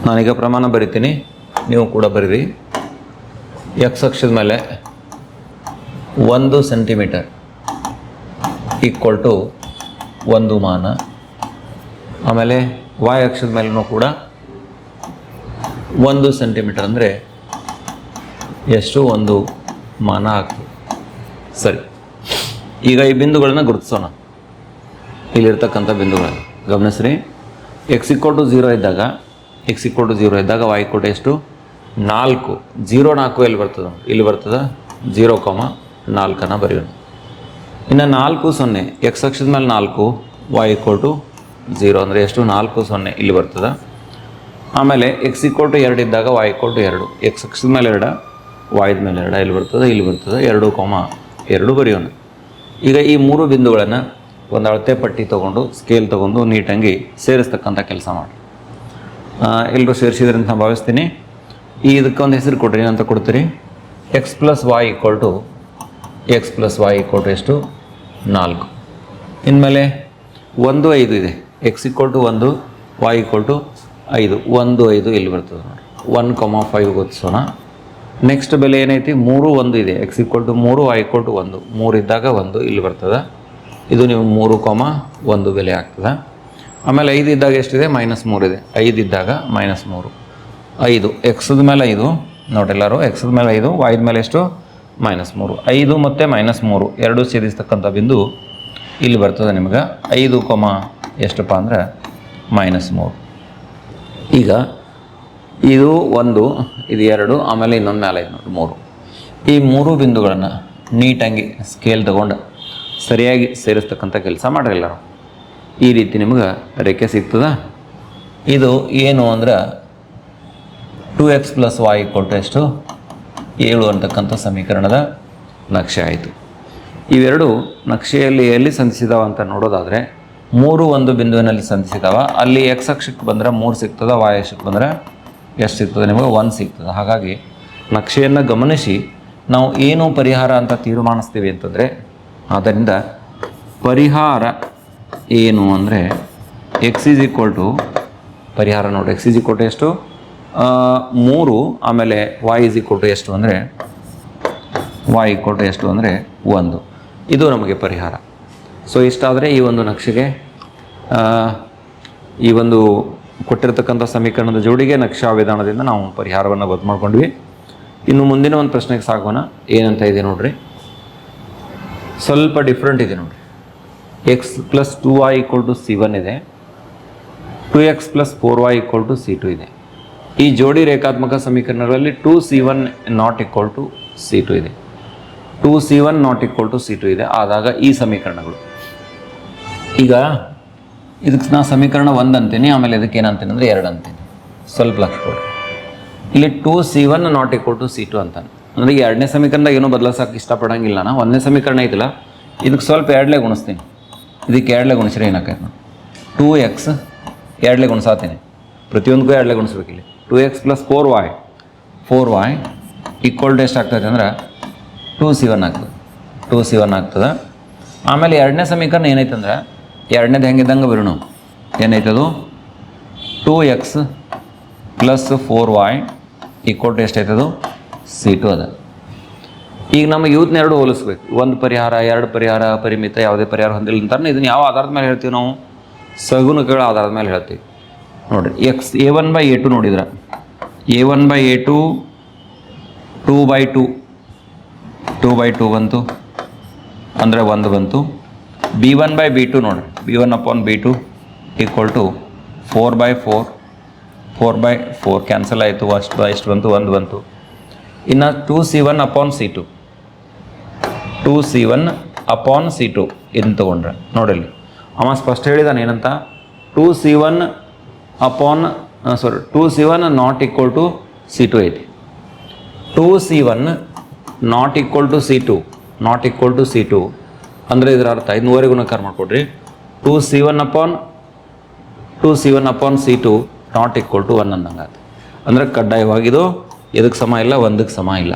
ನಾನೀಗ ಪ್ರಮಾಣ ಬರಿತೀನಿ. ನೀವು ಕೂಡ ಬರೀರಿ. ಎಕ್ಸ್ ಅಕ್ಷದ ಮೇಲೆ ಒಂದು ಸೆಂಟಿಮೀಟರ್ ಈಕ್ವಲ್ ಟು ಒಂದು ಮಾನ. ಆಮೇಲೆ ವಾಯ್ ಅಕ್ಷದ ಮೇಲೂ ಕೂಡ ಒಂದು ಸೆಂಟಿಮೀಟರ್ ಅಂದರೆ ಎಷ್ಟು ಒಂದು ಮಾನ ಆಗ್ತದೆ. ಸರಿ. ಈಗ ಈ ಬಿಂದುಗಳನ್ನ ಗುರುತಿಸೋಣ. ಇಲ್ಲಿರ್ತಕ್ಕಂಥ ಬಿಂದುಗಳನ್ನು ಗಮನಿಸ್ರಿ. ಎಕ್ಸ್ ಇಕ್ವಲ್ ಟು ಝೀರೋ ಇದ್ದಾಗ ಎಕ್ಸ್ ಇಕ್ವಲ್ ಟು ಜೀರೋ ಇದ್ದಾಗ ವಾಯ್ ಟು ಎಷ್ಟು? ನಾಲ್ಕು. ಜೀರೋ ನಾಲ್ಕು ಎಲ್ಲಿ ಬರ್ತದೆ? ಇಲ್ಲಿ ಬರ್ತದೆ? ಜೀರೋ ಕಾಮ ನಾಲ್ಕನ್ನು ಬರೆಯೋಣ. ಇನ್ನು ನಾಲ್ಕು ಸೊನ್ನೆ. ಎಕ್ಸ್ ಅಕ್ಷದ ಮೇಲೆ ನಾಲ್ಕು ವೈ ಇಕ್ವಲ್ ಟು ಜೀರೋ ಅಂದರೆ ಎಷ್ಟು? ನಾಲ್ಕು ಸೊನ್ನೆ. ಇಲ್ಲಿ ಬರ್ತದೆ. ಆಮೇಲೆ ಎಕ್ಸ್ ಇಕ್ವಲ್ ಟು ಎರಡು ಇದ್ದಾಗ ವೈ ಇಕ್ವಲ್ ಟು ಎರಡು. ಎಕ್ಸ್ ಅಕ್ಷದ ಮೇಲೆ ಎರಡ ವಾಯ್ದ ಮೇಲೆ ಎರಡ. ಇಲ್ಲಿ ಬರ್ತದೆ ಇಲ್ಲಿ ಬರ್ತದೆ. ಎರಡು ಕಾಮ ಎರಡು ಬರೆಯೋಣ. ಈಗ ಈ ಮೂರು ಬಿಂದುಗಳನ್ನು ಒಂದು ಅಳತೆ ಪಟ್ಟಿ ತೊಗೊಂಡು ಸ್ಕೇಲ್ ತೊಗೊಂಡು ನೀಟಾಗಿ ಸೇರಿಸ್ತಕ್ಕಂಥ ಕೆಲಸ ಮಾಡಿ. ಎಲ್ಲರೂ ಸೇರಿಸಿದ್ರೆ ಅಂತ ಭಾವಿಸ್ತೀನಿ. ಈ ಇದಕ್ಕೊಂದು ಹೆಸರು ಕೊಡ್ರಿ ಏನಂತ ಕೊಡ್ತೀರಿ? X plus Y equal to X plus Y equal to ಎಷ್ಟು? ನಾಲ್ಕು. ಇನ್ಮೇಲೆ ಒಂದು ಐದು ಇದೆ. ಎಕ್ಸ್ ಈಕ್ವಲ್ ಟು ಒಂದು ವೈ ಈಕ್ವಲ್ ಟು ಐದು. ಒಂದು ಐದು ಇಲ್ಲಿ ಬರ್ತದೆ ನೋಡಿ ಒನ್ ಕೊಮ ಫೈವ್ ಗೊತ್ತಿಸೋಣ. ನೆಕ್ಸ್ಟ್ ಬೆಲೆ ಏನೈತಿ? ಮೂರು ಒಂದು ಇದೆ. ಎಕ್ಸ್ ಈಕ್ವಲ್ ಟು ಮೂರು ವೈ ಈಕ್ವಲ್ ಟು ಒಂದು. ಮೂರು ಇದ್ದಾಗ ಒಂದು ಇಲ್ಲಿ ಬರ್ತದೆ. ಇದು ನೀವು ಮೂರು ಕೊಮ ಒಂದು ಬೆಲೆ ಆಗ್ತದೆ. ಆಮೇಲೆ ಐದು ಇದ್ದಾಗ ಎಷ್ಟಿದೆ? ಮೈನಸ್ ಇದೆ. ಐದು ಇದ್ದಾಗ ಮೈನಸ್ ಮೂರು. ಐದು. ಎಕ್ಸದ ಮೇಲೆ ಐದು. ನೋಡಿ ಎಲ್ಲರೂ ಎಕ್ಸದ ಮೇಲೆ ಐದು ವಾಯ್ದ ಮೇಲೆ ಎಷ್ಟು? ಮೈನಸ್ ಮೂರು. ಐದು ಮತ್ತು ಮೈನಸ್ ಮೂರು. ಎರಡು ಸೇರಿಸ್ತಕ್ಕಂಥ ಬಿಂದು ಇಲ್ಲಿ ಬರ್ತದೆ ನಿಮಗೆ. ಐದು ಕೊಮ ಎಷ್ಟಪ್ಪ ಅಂದ್ರೆ ಮೈನಸ್ ಮೂರು. ಈಗ ಇದು ಒಂದು, ಇದು ಎರಡು, ಆಮೇಲೆ ಇನ್ನೊಂದು ಮೇಲೆ ಐದು ನೋಡಿ, ಮೂರು. ಈ ಮೂರು ಬಿಂದುಗಳನ್ನು ನೀಟಾಗಿ ಸ್ಕೇಲ್ ತಗೊಂಡು ಸರಿಯಾಗಿ ಸೇರಿಸ್ತಕ್ಕಂಥ ಕೆಲಸ ಮಾಡಿರಿ ಎಲ್ಲರೂ. ಈ ರೀತಿ ನಿಮ್ಗೆ ರೇಖೆ ಸಿಗ್ತದ? ಇದು ಏನು ಅಂದ್ರೆ ಟು ಎಕ್ಸ್ ಪ್ಲಸ್ ವಾಯ್ ಕೊಟ್ಟು ಎಷ್ಟು? ಏಳು ಅಂತಕ್ಕಂಥ ಸಮೀಕರಣದ ನಕ್ಷೆ ಆಯಿತು. ಇವೆರಡು ನಕ್ಷೆಯಲ್ಲಿ ಎಲ್ಲಿ ಸಂಧಿಸಿದಾವ ಅಂತ ನೋಡೋದಾದರೆ ಮೂರು ಒಂದು ಬಿಂದುವಿನಲ್ಲಿ ಸಂಧಿಸಿದಾವ. ಅಲ್ಲಿ ಎಕ್ಸ್ ಅಕ್ಷಕ್ಕೆ ಬಂದರೆ ಮೂರು ಸಿಗ್ತದೆ ವಾಯ್ ಅಕ್ಷಕ್ಕೆ ಬಂದರೆ ಎಷ್ಟು ಸಿಗ್ತದೆ ನಿಮಗೆ? ಒಂದು ಸಿಗ್ತದೆ. ಹಾಗಾಗಿ ನಕ್ಷೆಯನ್ನು ಗಮನಿಸಿ ನಾವು ಏನು ಪರಿಹಾರ ಅಂತ ತೀರ್ಮಾನಿಸ್ತೀವಿ ಅಂತಂದರೆ, ಆದ್ದರಿಂದ ಪರಿಹಾರ ಏನು ಅಂದರೆ ಎಕ್ಸ್ ಈಸ್ ಈಕ್ವಲ್ ಟು ಪರಿಹಾರ ನೋಡಿ ಎಕ್ಸ್ ಈಸ್ ಈಕ್ವಲ್ ಟು ಎಷ್ಟು? ಮೂರು, ಆಮೇಲೆ ವಾಯ್ ಈಸ್ ಈಕ್ವಲ್ ಟು ಎಷ್ಟು ಅಂದರೆ ವಾಯ್ ಈಕ್ವಲ್ ಟು ಎಷ್ಟು ಅಂದರೆ ಒಂದು. ಇದು ನಮಗೆ ಪರಿಹಾರ. ಸೊ ಇಷ್ಟಾದರೆ ಈ ಒಂದು ನಕ್ಷೆಗೆ ಈ ಒಂದು ಕೊಟ್ಟಿರತಕ್ಕಂಥ ಸಮೀಕರಣದ ಜೋಡಿಗೆ ನಕ್ಷಾ ವಿಧಾನದಿಂದ ನಾವು ಪರಿಹಾರವನ್ನು ಗೊತ್ತು ಮಾಡ್ಕೊಂಡ್ವಿ. ಇನ್ನು ಮುಂದಿನ ಒಂದು ಪ್ರಶ್ನೆಗೆ ಸಾಗೋಣ. ಏನಂತ ಇದೆ ನೋಡ್ರಿ? ಸ್ವಲ್ಪ ಡಿಫ್ರೆಂಟ್ ಇದೆ ನೋಡ್ರಿ. X plus two Y equal to C one ಇದೆ. Two X plus four Y equal to C two ಇದೆ. ಈ ಜೋಡಿ ರೇಖಾತ್ಮಕ ಸಮೀಕರಣಗಳಲ್ಲಿ two C one not equal to C two ಇದೆ. Two C one not equal to C two ಇದೆ. ಆದಾಗ ಈ ಸಮೀಕರಣಗಳು. ಈಗ ಇದಕ್ಕೆ ನಾ ಸಮೀಕರಣ ಒಂದು ಅಂತೀನಿ, ಆಮೇಲೆ ಇದಕ್ಕೆ ಏನಂತೀನಿ ಅಂದರೆ ಎರಡು ಅಂತೀನಿ. ಸ್ವಲ್ಪ ಲಕ್ಷ ಕೊಡಿ. ಇಲ್ಲಿ two C one not equal to C two ಅಂತಾನೆ. ಅಂದರೆ ಎರಡನೇ ಸಮೀಕರಣದಾಗ ಏನೂ ಬದಲಾಸಕ್ಕೆ ಇಷ್ಟಪಡೋಂಗಿಲ್ಲ ನಾನು ಒಂದನೇ ಸಮೀಕರಣ ಐತಿಲ್ಲ, ಇದಕ್ಕೆ ಸ್ವಲ್ಪ ಎರಡಲೇ ಗುಣಿಸ್ತೀನಿ. ಇದಕ್ಕೆ ಎರಡಲೆ ಗುಣಿಸ್ರಿ ಏನಾಕೈತೆ ನಾನು ಟೂ ಎಕ್ಸ್ ಎರಡಲೇ ಗುಣಿಸಾತೀನಿ. ಪ್ರತಿಯೊಂದಕ್ಕೂ ಎರಡಲೇ ಗುಣಿಸ್ಬೇಕು ಇಲ್ಲಿ. Two X plus four Y four Y equal to ಎಷ್ಟು ಆಗ್ತೈತೆ ಅಂದ್ರೆ ಟೂ ಸಿ ಒನ್ ಆಗ್ತದೆ. ಟೂ ಸಿ ಒನ್ ಆಗ್ತದೆ. ಆಮೇಲೆ ಎರಡನೇ ಸಮೀಕರಣ ಏನೈತಂದ್ರೆ ಎರಡನೇದು ಹೆಂಗಿದ್ದಂಗೆ ಬರೋಣ. ಏನೈತದು two X plus four Y equal to ಎಷ್ಟೈತದು C two ಅದ. ಈಗ ನಮ್ಮ ಯೂತ್ನ ಎರಡು ಹೋಲಿಸ್ಬೇಕು. ಒಂದು ಪರಿಹಾರ, ಎರಡು ಪರಿಹಾರ, ಪರಿಮಿತ, ಯಾವುದೇ ಪರಿಹಾರ ಹೊಂದಿಲ್ಲ ಅಂತಾರೆ ಇದನ್ನು ಯಾವ ಆಧಾರದ ಮೇಲೆ ಹೇಳ್ತೀವಿ ನಾವು? ಸಗುಣಗಳ ಆಧಾರದ ಮೇಲೆ ಹೇಳ್ತೀವಿ. ನೋಡಿರಿ X A one by A two ನೋಡಿದ್ರೆ? A one by A two two by two two by two ಬಂತು. ಅಂದರೆ ಒಂದು ಬಂತು. B one by B two ನೋಡಿರಿ. B one upon B two equal to four by four four by four cancel ಆಯಿತು, ಅಷ್ಟು ಎಷ್ಟು ಬಂತು, ಒಂದು ಬಂತು. ಇನ್ನು two C one upon C two two C one upon C two ಇದನ್ನು ತೊಗೊಂಡ್ರೆ. ನೋಡಲಿ ಅವ ಸ್ಪಷ್ಟ ಹೇಳಿದಾನೆ ಏನಂತ? Two C one upon sorry two C one not equal to C two ಐತಿ two C one not equal to C two not equal to C two. ಅಂದರೆ ಇದರ ಅರ್ಥ ಐದುವರೆ ಗುಣಕಾರ ಮಾಡಿಕೊಡ್ರಿ. Two C one upon two C one upon C two not equal to one ಅನ್ನಂಗೆ ಅಂದರೆ ಕಡ್ಡಾಯವಾಗಿದು ಇದಕ್ಕೆ ಸಮ ಇಲ್ಲ ಒಂದಕ್ಕೆ ಸಮ ಇಲ್ಲ.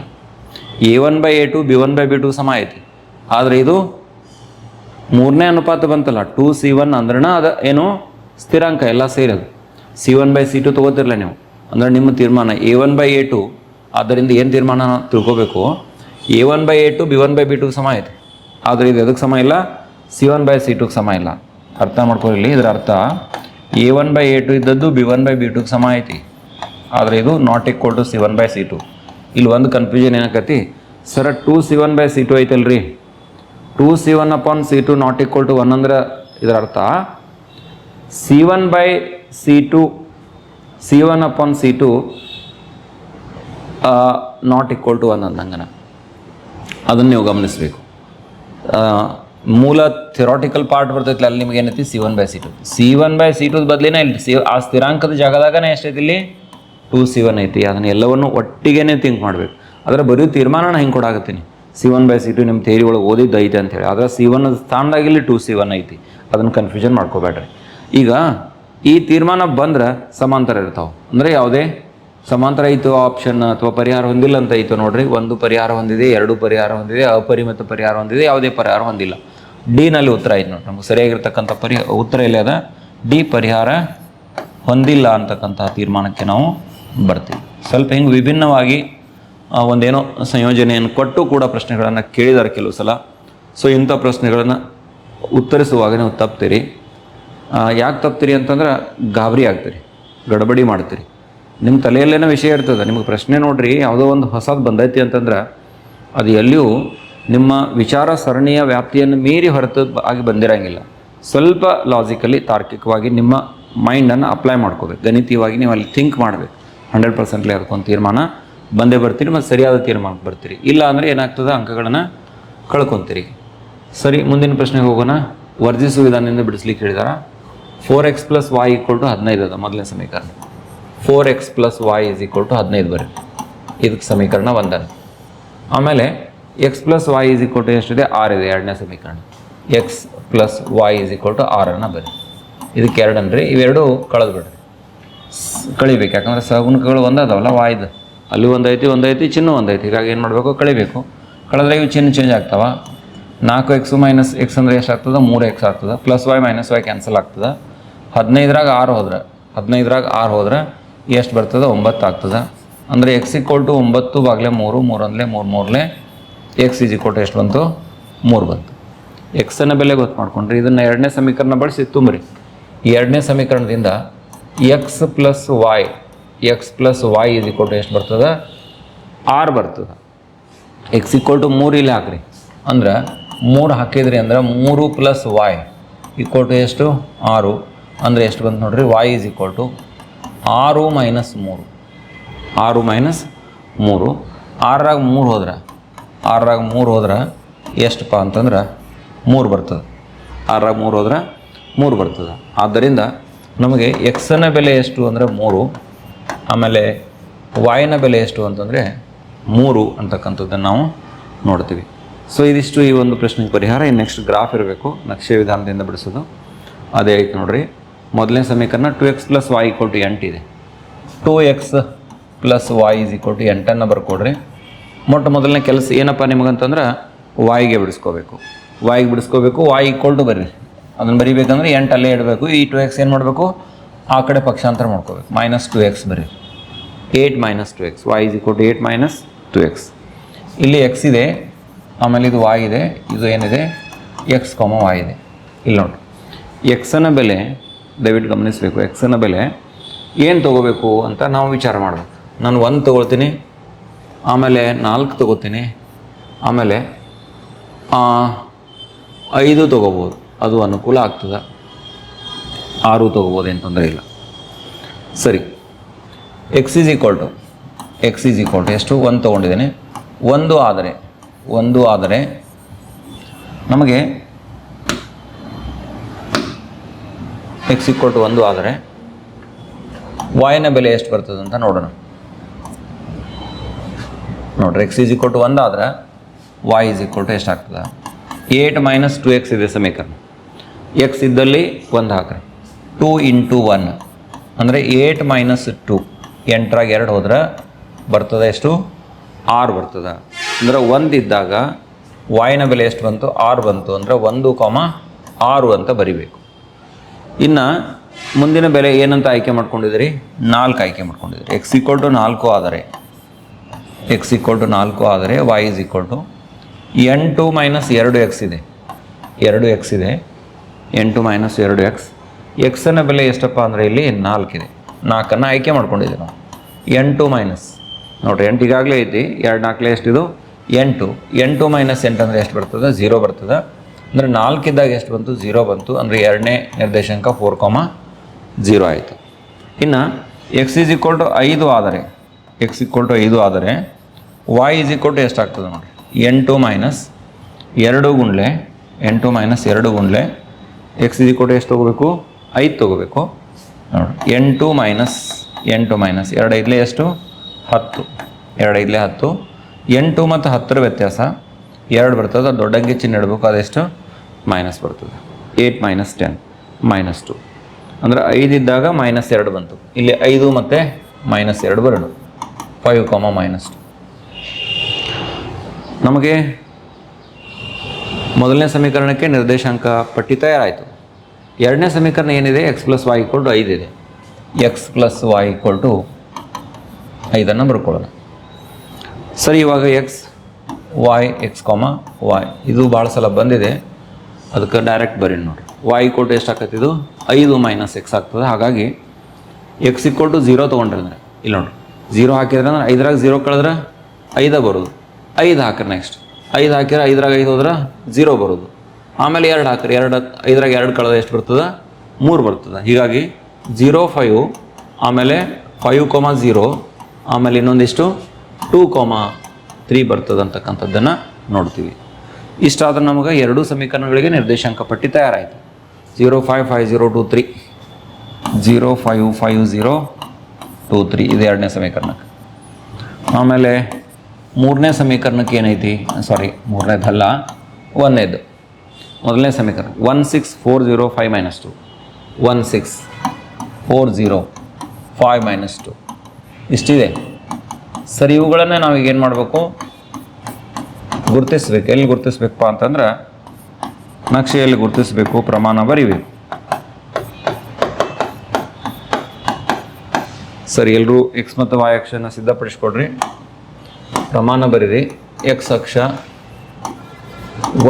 A one by A two B one by B two ಸಮ ಐತಿ ಆದರೆ ಇದು ಮೂರನೇ ಅನುಪಾತ ಬಂತಲ್ಲ ಟು ಸಿ ಒನ್ ಅಂದ್ರನ ಅದು ಏನು ಸ್ಥಿರಾಂಕ ಎಲ್ಲ ಸೇರೋದು C one by C two ತೊಗೋತಿರಲ್ಲ ನೀವು ಅಂದರೆ ನಿಮ್ಮ ತೀರ್ಮಾನ A one by A two ಆದ್ದರಿಂದ ಏನು ತೀರ್ಮಾನ ತಿಳ್ಕೋಬೇಕು A one by A two B one by B two ಸಮ ಐತಿ ಆದರೆ ಇದು ಎದಕ್ಕೆ ಸಮ ಇಲ್ಲ ಸಿ ಒನ್ ಬೈ ಸಿ ಟುಗೆ ಸಮ ಇಲ್ಲ ಅರ್ಥ ಮಾಡ್ಕೊಳ್ಳಿ ಇದರ ಅರ್ಥ A one by A two ಇದ್ದದ್ದು ಬಿ ಒನ್ ಬೈ ಬಿ ಟುಗೆ ಸಮ ಐತಿ ಆದರೆ ಇದು not equal to C one by C two ಇಲ್ಲಿ ಒಂದು ಕನ್ಫ್ಯೂಷನ್ ಏನಾಕತಿ? ಸರ two C one by C two ಐತಲ್ರಿ. Two C one upon C two not equal to one ಅಂದ್ರೆ ಇದರ ಅರ್ಥ C one by C two C one upon C two not equal to one ಅಂದಂಗನ. ಅದನ್ನು ನೀವು ಗಮನಿಸಬೇಕು. ಮೂಲ ಥಿರಾಟಿಕಲ್ part ಬರ್ತೈತಿ ಅಲ್ಲಿ ನಿಮ್ಗೆ ಏನೈತಿ? C one by C two C one by C two ಬದಲಿನ ಇಲ್ಲಿ ಸಿ ಆ ಸ್ಥಿರಾಂಕದ ಜಾಗದಾಗನೇ ಎಷ್ಟೈತಿ ಇಲ್ಲಿ? ಟೂ ಸಿ ಒನ್ ಐತಿ, ಅದನ್ನು ಎಲ್ಲವನ್ನು ಒಟ್ಟಿಗೆನೆ ಥಿಂಕ್ ಮಾಡಬೇಕು. ಅದರ ಬರೀ ತೀರ್ಮಾನ ಹೆಂಗೆ ಕೊಡಾಕತ್ತೀನಿ? C one by C two ನಿಮ್ಮ ಥೇರಿ ಒಳಗೆ ಓದಿದ್ದು ಐತೆ ಅಂತೇಳಿ ಆದರೆ ಸಿ ಒನ್ ಸ್ಥಾನದಾಗ ಇಲ್ಲಿ ಟು ಸಿ ಒನ್ ಐತಿ. ಅದನ್ನು ಕನ್ಫ್ಯೂಷನ್ ಮಾಡ್ಕೋಬೇಡ್ರಿ. ಈಗ ಈ ತೀರ್ಮಾನ ಬಂದ್ರೆ ಸಮಾಂತರ ಇರ್ತಾವೆ. ಅಂದರೆ ಯಾವುದೇ? ಸಮಾಂತರ ಐತು ಆಪ್ಷನ್ ಅಥವಾ ಪರಿಹಾರ ಹೊಂದಿಲ್ಲ ಅಂತ ಐತು ನೋಡ್ರಿ. ಒಂದು ಪರಿಹಾರ ಹೊಂದಿದೆ, ಎರಡು ಪರಿಹಾರ ಹೊಂದಿದೆ, ಅಪರಿಮಿತ ಪರಿಹಾರ ಹೊಂದಿದೆ, ಯಾವುದೇ ಪರಿಹಾರ ಹೊಂದಿಲ್ಲ. ಡಿನಲ್ಲಿ ಉತ್ತರ ಐತೆ ನೋಡಿ ನಮ್ಗೆ ಸರಿಯಾಗಿರ್ತಕ್ಕಂಥ ಪರಿಹಾರ ಉತ್ತರ ಇಲ್ಲಿ ಅದ? ಡಿ ಪರಿಹಾರ ಹೊಂದಿಲ್ಲ ಅಂತಕ್ಕಂಥ ತೀರ್ಮಾನಕ್ಕೆ ನಾವು ಬರ್ತೀವಿ. ಸ್ವಲ್ಪ ಹಿಂಗೆ ವಿಭಿನ್ನವಾಗಿ ಒಂದೇನೋ ಸಂಯೋಜನೆಯನ್ನು ಕೊಟ್ಟು ಕೂಡ ಪ್ರಶ್ನೆಗಳನ್ನು ಕೇಳಿದ್ದಾರೆ ಕೆಲವು ಸಲ. ಸೊ ಇಂಥ ಪ್ರಶ್ನೆಗಳನ್ನು ಉತ್ತರಿಸುವಾಗ ನೀವು ತಪ್ತೀರಿ. ಯಾಕೆ ತಪ್ತೀರಿ ಅಂತಂದ್ರೆ ಗಾಬರಿ ಆಗ್ತೀರಿ, ಗಡಬಡಿ ಮಾಡ್ತೀರಿ. ನಿಮ್ಮ ತಲೆಯಲ್ಲೇನೋ ವಿಷಯ ಇರ್ತದೆ, ನಿಮಗೆ ಪ್ರಶ್ನೆ ನೋಡ್ರಿ, ಯಾವುದೋ ಒಂದು ಹೊಸದು ಬಂದೈತಿ ಅಂತಂದ್ರೆ ಅದು ಎಲ್ಲಿಯೂ ನಿಮ್ಮ ವಿಚಾರ ಸರಣಿಯ ವ್ಯಾಪ್ತಿಯನ್ನು ಮೀರಿ ಹೊರತು ಆಗಿ ಬಂದಿರಂಗಿಲ್ಲ. ಸ್ವಲ್ಪ ಲಾಜಿಕಲಿ ತಾರ್ಕಿಕವಾಗಿ ನಿಮ್ಮ ಮೈಂಡನ್ನು ಅಪ್ಲೈ ಮಾಡ್ಕೋಬೇಕು. ಗಣಿತೀಯವಾಗಿ ನೀವು ಅಲ್ಲಿ ಥಿಂಕ್ ಮಾಡಬೇಕು. ಹಂಡ್ರೆಡ್ ಪರ್ಸೆಂಟ್ಲಿ ಅದಕ್ಕೊಂದು ತೀರ್ಮಾನ ಬಂದೇ ಬರ್ತೀರಿ ಮತ್ತು ಸರಿಯಾದ ತೀರ್ಮಾನಕ್ಕೆ ಬರ್ತೀರಿ. ಇಲ್ಲ ಅಂದರೆ ಏನಾಗ್ತದೆ ಅಂಕಗಳನ್ನು ಕಳ್ಕೊತೀರಿ. ಸರಿ, ಮುಂದಿನ ಪ್ರಶ್ನೆಗೆ ಹೋಗೋಣ. ವರ್ಜಿಸುವ ವಿಧಾನದಿಂದ ಬಿಡಿಸ್ಲಿಕ್ಕೆ ಹೇಳಿದಾರ. Four x plus y equal to ಹದಿನೈದು ಅದ ಮೊದಲನೇ ಸಮೀಕರಣ. Four x plus y is equal to ಹದಿನೈದು ಬರ್ರಿ ಇದಕ್ಕೆ ಸಮೀಕರಣ ಒಂದನ್ನು ಆಮೇಲೆ x plus y is equal to ಎಷ್ಟಿದೆ? ಆರ್ ಇದೆ, ಎರಡನೇ ಸಮೀಕರಣ. X plus y is equal to ಆರನ್ನು ಬರ್ರಿ ಇದಕ್ಕೆ ಎರಡನ್ರಿ ಇವೆರಡು ಕಳೆದು ಬಿಡ್ರಿ ಕಳಿಬೇಕು. ಯಾಕಂದ್ರೆ ಸಗುಣಕಗಳು ಒಂದಾದವಲ್ಲ ವಾಯ್ದು ಅಲ್ಲಿ ಒಂದೈತಿ ಒಂದೈತಿ, ಚಿನ್ನ ಒಂದೈತಿ. ಹೀಗಾಗಿ ಏನು ಮಾಡಬೇಕು? ಕಳಿಬೇಕು. ಕಳೆದ್ರೆ ಇವು ಚಿನ್ನ ಚೇಂಜ್ ಆಗ್ತಾವ. ನಾಲ್ಕು ಎಕ್ಸು ಮೈನಸ್ ಎಕ್ಸ್ ಅಂದರೆ ಎಷ್ಟು ಆಗ್ತದೆ? ಮೂರು ಎಕ್ಸ್ ಆಗ್ತದೆ. Plus y minus y cancel ಆಗ್ತದೆ. ಹದಿನೈದರಾಗ ಆರು ಹೋದ್ರೆ, ಹದಿನೈದರಾಗ ಆರು ಹೋದ್ರೆ ಎಷ್ಟು ಬರ್ತದೆ? ಒಂಬತ್ತು ಆಗ್ತದೆ. ಅಂದರೆ ಎಕ್ಸ್ ಇಕ್ವಲ್ ಟು ಒಂಬತ್ತು ಬಾಗ್ಲೆ ಮೂರು ಮೂರೊಂದಲೇ ಮೂರು, ಮೂರಲೇ ಎಕ್ಸ್ ಇಸ್ ಇಕ್ವಲ್ ಟು ಎಷ್ಟು ಬಂತು? ಮೂರು ಬಂತು. ಎಕ್ಸನ್ನು ಬೆಲೆ ಗೊತ್ತು ಮಾಡ್ಕೊಂಡ್ರಿ. ಇದನ್ನು ಎರಡನೇ ಸಮೀಕರಣ ಬಳಸಿ ತುಂಬ್ರಿ. ಎರಡನೇ ಸಮೀಕರಣದಿಂದ x plus y x plus y ಇದು ಕೊಟ್ಟು ಎಷ್ಟು ಬರ್ತದೆ? ಆರ್ ಬರ್ತದೆ. ಎಕ್ಸ್ ಇಕ್ವಲ್ ಟು ಮೂರು ಇಲ್ಲಿ ಹಾಕ್ರಿ. ಅಂದ್ರೆ ಮೂರು ಹಾಕಿದ್ರಿ ಅಂದ್ರೆ ಮೂರು ಪ್ಲಸ್ ವಾಯ್ ಈಕ್ವಲ್ ಟು ಎಷ್ಟು? ಆರು. ಅಂದರೆ ಎಷ್ಟು ಬಂತು ನೋಡ್ರಿ? ವಾಯ್ ಇಸ್ ಈಕ್ವಲ್ ಟು ಆರು ಮೈನಸ್ ಮೂರು. ಆರು ಮೈನಸ್ ಮೂರು. ಆರಾಗ ಮೂರು ಹೋದ್ರೆ? ಆರಾಗ ಮೂರು ಹೋದ್ರೆ ಎಷ್ಟಪ್ಪ ಅಂತಂದ್ರೆ ಮೂರು ಬರ್ತದೆ. ಆರಾಗ ಮೂರು ಹೋದ್ರೆ ಮೂರು ಬರ್ತದೆ. ಆದ್ದರಿಂದ ನಮಗೆ ಎಕ್ಸನ ಬೆಲೆ ಎಷ್ಟು ಅಂದರೆ ಮೂರು, ಆಮೇಲೆ ವಾಯಿನ ಬೆಲೆ ಎಷ್ಟು ಅಂತಂದರೆ ಮೂರು ಅಂತಕ್ಕಂಥದ್ದನ್ನು ನಾವು ನೋಡ್ತೀವಿ. ಸೊ ಇದಿಷ್ಟು ಈ ಒಂದು ಪ್ರಶ್ನೆಗೆ ಪರಿಹಾರ. ಇನ್ನು ನೆಕ್ಸ್ಟ್ ಗ್ರಾಫ್ ಇರಬೇಕು. ನಕ್ಷೆ ವಿಧಾನದಿಂದ ಬಿಡಿಸೋದು. ಅದೇ ಐತೆ ನೋಡಿರಿ. ಮೊದಲನೇ ಸಮೀಕರಣ two X plus Y equal to ಎಂಟಿದೆ two X plus Y is equal to ಎಂಟನ್ನು ಬರ್ಕೊಡ್ರಿ. ಮೊಟ್ಟ ಮೊದಲನೇ ಕೆಲಸ ಏನಪ್ಪ ನಿಮಗಂತಂದ್ರೆ ವಾಯಿಗೆ ಬಿಡಿಸ್ಕೋಬೇಕು. ವಾಯಿಗೆ ಬಿಡಿಸ್ಕೋಬೇಕು. ವಾಯ್ ಈಕ್ವಲ್ ಟು ಬರ್ರಿ ಅದನ್ನು ಬರಿಬೇಕಂದ್ರೆ ಎಂಟು ಅಲ್ಲೇ ಇಡಬೇಕು. ಈ ಟು ಎಕ್ಸ್ ಏನು ಮಾಡಬೇಕು? ಆ ಕಡೆ ಪಕ್ಷಾಂತರ ಮಾಡ್ಕೋಬೇಕು. ಮೈನಸ್ ಟು ಎಕ್ಸ್ ಬರೀ. Eight minus two x y is equal to eight minus two x ಇಲ್ಲಿ ಎಕ್ಸ್ ಇದೆ ಆಮೇಲೆ ಇದು ವಾಯ್ ಇದೆ ಇದು ಏನಿದೆ? ಎಕ್ಸ್ ಕಾಮ ವಾಯ್ ಇದೆ. ಇಲ್ಲಿ ನೋಡಿ. ಎಕ್ಸನ ಬೆಲೆ ದಯವಿಟ್ಟು ಗಮನಿಸಬೇಕು. ಎಕ್ಸನ ಬೆಲೆ ಏನು ತೊಗೋಬೇಕು ಅಂತ ನಾವು ವಿಚಾರ ಮಾಡಬೇಕು ನಾನು ಒಂದು ತೊಗೊಳ್ತೀನಿ ಆಮೇಲೆ ನಾಲ್ಕು ತೊಗೋತೀನಿ ಆಮೇಲೆ ಐದು ತೊಗೋಬೋದು. ಅದು ಅನುಕೂಲ ಆಗ್ತದೆ. ಆರು ತೊಗೋಬೋದು, ಏನು ತೊಂದರೆ ಇಲ್ಲ. ಸರಿ. X is equal to x is equal to ಎಷ್ಟು? ಒಂದು ತೊಗೊಂಡಿದ್ದೇನೆ. ಒಂದು ಆದರೆ ಒಂದು ಆದರೆ ನಮಗೆ ಎಕ್ಸ್ ಈಕ್ವಲ್ ಟು ಒಂದು ಆದರೆ ವಾಯಿನ ಬೆಲೆ ಎಷ್ಟು ಬರ್ತದೆ ಅಂತ ನೋಡೋಣ. ನೋಡ್ರಿ ಎಕ್ಸ್ ಈಸ್ ಈಕ್ವಲ್ ಟು ಒಂದು ಆದರೆ ವಾಯ್ ಈಸ್ ಈಕ್ವಲ್ ಟು ಎಷ್ಟು ಆಗ್ತದೆ ಏಟ್ ಮೈನಸ್ ಟು ಎಕ್ಸ್ ಇದೆ ಸಮೀಕರಣ. ಎಕ್ಸ್ ಇದ್ದಲ್ಲಿ ಒಂದು ಹಾಕ್ರಿ. ಟೂ ಇಂಟು ಒನ್ ಅಂದರೆ ಏಟ್ ಮೈನಸ್ ಟು ಎಂಟ್ರಾಗಿ ಎರಡು ಹೋದ್ರೆ ಬರ್ತದೆ ಎಷ್ಟು? ಆರು ಬರ್ತದೆ. ಅಂದರೆ ಒಂದು ಇದ್ದಾಗ ವಾಯಿನ ಬೆಲೆ ಎಷ್ಟು ಬಂತು? ಆರು ಬಂತು. ಅಂದರೆ ಒಂದು ಕಾಮ ಆರು ಅಂತ ಬರಿಬೇಕು. ಇನ್ನು ಮುಂದಿನ ಬೆಲೆ ಏನಂತ ಆಯ್ಕೆ ಮಾಡ್ಕೊಂಡಿದ್ದೀರಿ ನಾಲ್ಕು ಆಯ್ಕೆ ಮಾಡ್ಕೊಂಡಿದ್ದೀರಿ ಎಕ್ಸ್ ಈಕ್ವಲ್ ಟು ನಾಲ್ಕು ಆದರೆ ಎಕ್ಸ್ ಈಕ್ವಲ್ ಟು ನಾಲ್ಕು ಆದರೆ ವೈ ಇಸ್ ಈಕ್ವಲ್ ಟು ಎಂಟು ಮೈನಸ್ ಎರಡು ಎಕ್ಸ್ ಇದೆ. ಎರಡು ಎಕ್ಸ್ ಇದೆ. ಎಂಟು ಮೈನಸ್ ಎರಡು ಎಕ್ಸ್ ಎಕ್ಸನ ಬೆಲೆ ಎಷ್ಟಪ್ಪ ಅಂದರೆ ಇಲ್ಲಿ ನಾಲ್ಕಿದೆ ನಾಲ್ಕನ್ನು ಆಯ್ಕೆ ಮಾಡ್ಕೊಂಡಿದ್ದೀವಿ ನಾವು. ಎಂಟು ಮೈನಸ್ ನೋಡಿರಿ, ಎಂಟು ಈಗಾಗಲೇ ಐತಿ. ಎರಡು ನಾಲ್ಕಲೇ ಎಷ್ಟಿದು? ಎಂಟು. ಎಂಟು ಮೈನಸ್ ಎಂಟು ಅಂದರೆ ಎಷ್ಟು ಬರ್ತದೆ? ಝೀರೋ ಬರ್ತದೆ. ಅಂದರೆ ನಾಲ್ಕಿದ್ದಾಗ ಎಷ್ಟು ಬಂತು? ಝೀರೋ ಬಂತು. ಅಂದರೆ ಎರಡನೇ ನಿರ್ದೇಶಾಂಕ ಫೋರ್ ಕಾಮ ಝೀರೋ ಆಯಿತು. ಇನ್ನು ಎಕ್ಸ್ ಈಸ್ ಈಕ್ವಲ್ ಟು ಐದು ಆದರೆ ಎಕ್ಸ್ ಈಕ್ವಲ್ ಟು ಐದು ಆದರೆ ವೈ ಈಸ್ ಈಕ್ವಲ್ ಟು ಎಷ್ಟಾಗ್ತದೆ ನೋಡಿ ಎಂಟು ಮೈನಸ್ ಎರಡು ಗುಂಡ್ಲೆ ಎಂಟು ಮೈನಸ್ ಎರಡು ಗುಂಡ್ಲೆ ಎಕ್ಸ್ ಇಸ್ ಕೊಟ್ಟು ಎಷ್ಟು ತೊಗೋಬೇಕು ಐದು ತೊಗೋಬೇಕು. ನೋಡಿ. ಎಂಟು ಮೈನಸ್ ಎಂಟು ಮೈನಸ್ ಎರಡು ಐದಲೇ ಎಷ್ಟು? ಹತ್ತು. ಎರಡು ಐದಲೇ ಹತ್ತು. ಎಂಟು ಮತ್ತು ಹತ್ತರ ವ್ಯತ್ಯಾಸ. ಎರಡು ಬರ್ತದೆ ಅದು ದೊಡ್ಡ ಅಂಗಿ ಚಿಹ್ನೆ ಇಡಬೇಕು ಅದೆಷ್ಟು ಮೈನಸ್ ಬರ್ತದೆ. Eight minus ten minus two ಅಂದರೆ ಇದ್ದಾಗ ಮೈನಸ್ ಎರಡು ಬಂತು. ಇಲ್ಲಿ ಐದು ಮತ್ತು ಮೈನಸ್ ಎರಡು ಬರೋಣ. ಫೈವ್ ಕಾಮ ಮೈನಸ್ ಟು ನಮಗೆ ಮೊದಲನೇ ಸಮೀಕರಣಕ್ಕೆ ನಿರ್ದೇಶಾಂಕ ಪಟ್ಟಿ ತಯಾರಾಯಿತು. ಎರಡನೇ ಸಮೀಕರಣ ಏನಿದೆ? X plus y equal to ಐದಿದೆ. X plus y equal to ಐದನ್ನು ಬರ್ಕೊಳ್ಳೋಣ. ಸರಿ, ಇವಾಗ x y x comma y ಇದು ಭಾಳ ಸಲ ಬಂದಿದೆ. ಅದಕ್ಕೆ ಡೈರೆಕ್ಟ್ ಬರೀ ನೋಡಿ ವಾಯ್ ಈಕ್ವಲ್ ಟು ಎಷ್ಟು ಆಕೈತಿ ಇದು? ಐದು ಮೈನಸ್ ಎಕ್ಸ್ ಆಗ್ತದೆ. ಹಾಗಾಗಿ ಎಕ್ಸ್ ಈಕ್ವಲ್ ಟು ಝೀರೋ ತೊಗೊಂಡ್ರೆ ಅಂದ್ರೆ ಇಲ್ಲಿ ನೋಡಿ ಝೀರೋ ಹಾಕಿದ್ರೆ ಅಂದ್ರೆ ಐದರಾಗ ಝೀರೋ ಕಳೆದ್ರೆ ಐದ ಬರೋದು. ಐದು ಹಾಕ್ರೆ ನೆಕ್ಸ್ಟ್ ಐದು ಹಾಕಿದ್ರೆ ಐದರಾಗ ಐದು ಹೋದ್ರೆ ಝೀರೋ ಬರೋದು. ಆಮೇಲೆ ಎರಡು ಹಾಕ್ರಿ, ಎರಡು ಐದರಾಗ ಎರಡು ಕಳೆದ ಎಷ್ಟು ಬರ್ತದೆ? ಮೂರು ಬರ್ತದೆ. ಹೀಗಾಗಿ ಝೀರೋ ಫೈವ್ ಆಮೇಲೆ ಫೈವ್ ಕೊಮ ಝೀರೋ ಆಮೇಲೆ ಇನ್ನೊಂದಿಷ್ಟು ಟೂ ಕೊಮ ತ್ರೀ ಬರ್ತದೆ ಅಂತಕ್ಕಂಥದ್ದನ್ನು ನೋಡ್ತೀವಿ. ಇಷ್ಟಾದ್ರೆ ನಮಗೆ ಎರಡೂ ಸಮೀಕರಣಗಳಿಗೆ ನಿರ್ದೇಶಾಂಕ ಪಟ್ಟಿ ತಯಾರಾಯಿತು. Zero five five zero two three zero five five zero two three ಇದು ಎರಡನೇ ಸಮೀಕರಣಕ್ಕೆ. ಆಮೇಲೆ ಮೂರನೇ ಸಮೀಕರಣಕ್ಕೆ ಏನೈತಿ? ಸಾರಿ ಮೂರನೇದಲ್ಲ ಒಂದನೇದು ಮೊದಲನೇ ಸಮೀಕರಣ one six four zero five minus two one six four zero five minus two ಇಷ್ಟಿದೆ. ಸರಿ, ಇವುಗಳನ್ನೇ ನಾವೀಗೇನು ಮಾಡಬೇಕು? ಗುರುತಿಸ್ಬೇಕು. ಎಲ್ಲಿ ಗುರುತಿಸ್ಬೇಕಪ್ಪ ಅಂತಂದ್ರೆ, ನಕ್ಷೆಯಲ್ಲಿ ಗುರುತಿಸಬೇಕು, ಪ್ರಮಾಣ ಬರಿಬೇಕು. ಸರಿ ಎಲ್ಲರೂ ಎಕ್ಸ್ ಮತ್ತು ವಾಯ್ ಅಕ್ಷನ್ನು ಸಿದ್ಧಪಡಿಸ್ಕೊಡ್ರಿ. ಪ್ರಮಾಣ ಬರೀರಿ. ಎಕ್ಸ್ ಅಕ್ಷ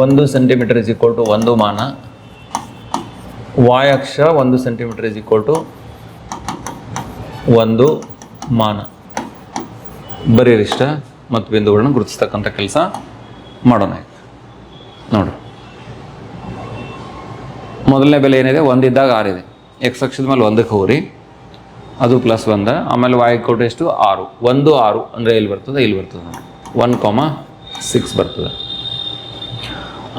ಒಂದು ಸೆಂಟಿಮೀಟರ್ ಇಸ್ ಈಕ್ವಲ್ ಟು ಒಂದು ಮಾನ. ವಾಯ್ ಅಕ್ಷ ಒಂದು ಸೆಂಟಿಮೀಟರ್ ಇಸ್ ಈಕ್ವಲ್ ಟು ಒಂದು ಮಾನ. ಬರೀರಿಷ್ಟ ಮತ್ತು ಬಿಂದುಗಳನ್ನ ಗುರುತಿಸ್ತಕ್ಕಂಥ ಕೆಲಸ ಮಾಡೋಣ ನೋಡ್ರಿ ಮೊದಲನೇ ಬೆಲೆ ಏನಿದೆ? ಒಂದಿದ್ದಾಗ ಆರಿದೆ. ಎಕ್ಸ್ ಅಕ್ಷದ ಮೇಲೆ ಒಂದಕ್ಕೆ ಹೋಗ್ರಿ. ಅದು ಪ್ಲಸ್ ಒಂದ. ಆಮೇಲೆ ವಾಯ್ ಕೊಟ್ಟು ಎಷ್ಟು? ಆರು. ಒಂದು ಆರು ಅಂದರೆ ಇಲ್ಲಿ ಬರ್ತದೆ? ಇಲ್ಲಿ ಬರ್ತದೆ. ಒನ್ ಕಾಮ ಸಿಕ್ಸ್ ಬರ್ತದೆ.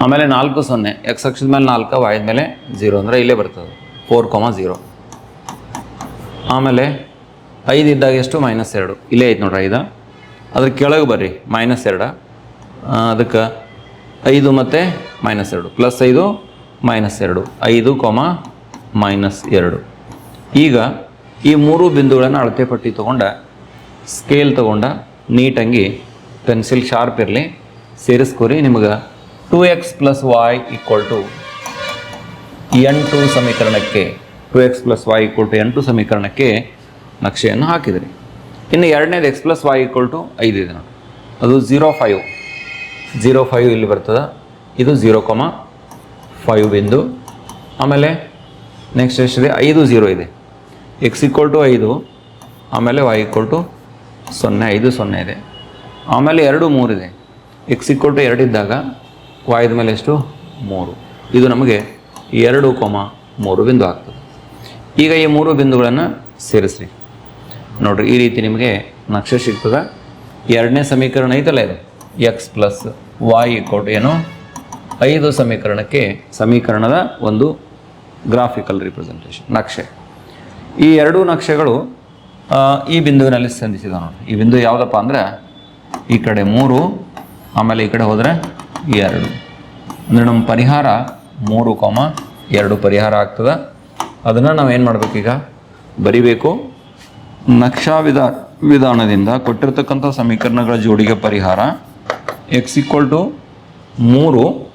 ಆಮೇಲೆ ನಾಲ್ಕು ಸೊನ್ನೆ. ಎಕ್ಸ್ ಅಕ್ಷದ ಮೇಲೆ ನಾಲ್ಕು ವಾಯ್ ಮೇಲೆ ಝೀರೋ ಅಂದರೆ ಇಲ್ಲೇ ಬರ್ತದೆ. ಫೋರ್ ಕಾಮ ಝೀರೋ ಆಮೇಲೆ ಐದು ಇದ್ದಾಗ ಎಷ್ಟು? ಮೈನಸ್ ಎರಡು. ಇಲ್ಲೇ ಐತೆ ನೋಡ್ರಿ ಐದು. ಅದ್ರ ಕೆಳಗೆ ಬರ್ರಿ. ಮೈನಸ್ ಎರಡು. ಅದಕ್ಕೆ ಐದು ಮತ್ತು ಮೈನಸ್ ಎರಡು. ಪ್ಲಸ್ ಐದು ಮೈನಸ್ ಎರಡು. ಐದು ಕಾಮ ಮೈನಸ್ ಎರಡು. ಈಗ ಈ ಮೂರು ಬಿಂದುಗಳನ್ನು ಅಳತೆ ಪಟ್ಟಿ ತೊಗೊಂಡ ಸ್ಕೇಲ್ ತೊಗೊಂಡ ನೀಟಂಗಿ ಪೆನ್ಸಿಲ್ ಶಾರ್ಪ್ ಇರಲಿ, ಸೇರಿಸ್ಕೊರಿ, ನಿಮಗೆ two x plus y equal to N ಟು ಸಮೀಕರಣಕ್ಕೆ two x plus y equal to ಎಂಟು ಸಮೀಕರಣಕ್ಕೆ ನಕ್ಷೆಯನ್ನು ಹಾಕಿದ್ರಿ. ಇನ್ನು ಎರಡನೇದು x plus y equal to ಐದು ಇದೆ ನೋಡಿ. ಅದು ಝೀರೋ ಫೈವ್ ಝೀರೋ ಫೈವ್ ಇಲ್ಲಿ ಬರ್ತದೆ. ಇದು ಝೀರೋ ಕೊಮ ಫೈವ್ ಬಿಂದು. ಆಮೇಲೆ ನೆಕ್ಸ್ಟ್ ಎಷ್ಟಿದೆ? ಐದು ಝೀರೋ ಇದೆ. ಎಕ್ಸ್ ಈಕ್ವಲ್ ಟು ಐದು, ಆಮೇಲೆ ವೈ ಈಕ್ವಲ್ ಟು ಸೊನ್ನೆ, ಐದು ಸೊನ್ನೆ ಇದೆ. ಆಮೇಲೆ ಎರಡು ಮೂರಿದೆ ಎಕ್ಸ್ ಈಕ್ವಲ್ ಟು ಎರಡಿದ್ದಾಗ ವಾಯ್ದ ಮೇಲೆ ಎಷ್ಟು? ಮೂರು. ಇದು ನಮಗೆ ಎರಡು ಕೊಮ ಮೂರು ಬಿಂದು ಆಗ್ತದೆ. ಈಗ ಈ ಮೂರು ಬಿಂದುಗಳನ್ನು ಸೇರಿಸ್ರಿ. ನೋಡಿರಿ, ಈ ರೀತಿ ನಿಮಗೆ ನಕ್ಷೆ ಸಿಗ್ತದೆ. ಎರಡನೇ ಸಮೀಕರಣ ಐತಲ್ಲ ಇದು? ಎಕ್ಸ್ ಪ್ಲಸ್ ವಾಯ್ ಈಕ್ವಲ್ ಏನು? ಐದು ಸಮೀಕರಣಕ್ಕೆ ಸಮೀಕರಣದ ಒಂದು ಗ್ರಾಫಿಕಲ್ ರಿಪ್ರೆಸೆಂಟೇಷನ್ ನಕ್ಷೆ. ಈ ಎರಡೂ ನಕ್ಷೆಗಳು ಈ ಬಿಂದುವಿನಲ್ಲಿ ಸಂಧಿಸಿದ ನೋಡಿ. ಈ ಬಿಂದು ಯಾವುದಪ್ಪ ಅಂದ್ರೆ, ಈ ಕಡೆ ಮೂರು, ಆಮೇಲೆ ಈ ಕಡೆ ಹೋದರೆ ಎರಡು. ಅಂದರೆ ನಮ್ಮ ಪರಿಹಾರ ಮೂರು ಕಾಮ ಎರಡು ಪರಿಹಾರ ಆಗ್ತದೆ. ಅದನ್ನು ನಾವೇನು ಮಾಡಬೇಕೀಗ ಬರಿಬೇಕು. ನಕ್ಷಾ ವಿಧಾ, ವಿಧಾನದಿಂದ ಕೊಟ್ಟಿರ್ತಕ್ಕಂಥ ಸಮೀಕರಣಗಳ ಜೋಡಿಗೆ ಪರಿಹಾರ. ಎಕ್ಸ್ ಈಕ್ವಲ್ ಟು ಮೂರು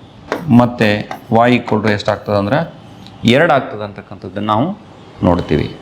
ಮತ್ತು ವಾಯ್ ಈಕ್ವಲ್ ಟು ಎಷ್ಟಾಗ್ತದೆ ಅಂದ್ರೆ, ಎರಡು ಆಗ್ತದೆ ಅಂತಕ್ಕಂಥದ್ದನ್ನು ನಾವು ನೋಡ್ತೀವಿ.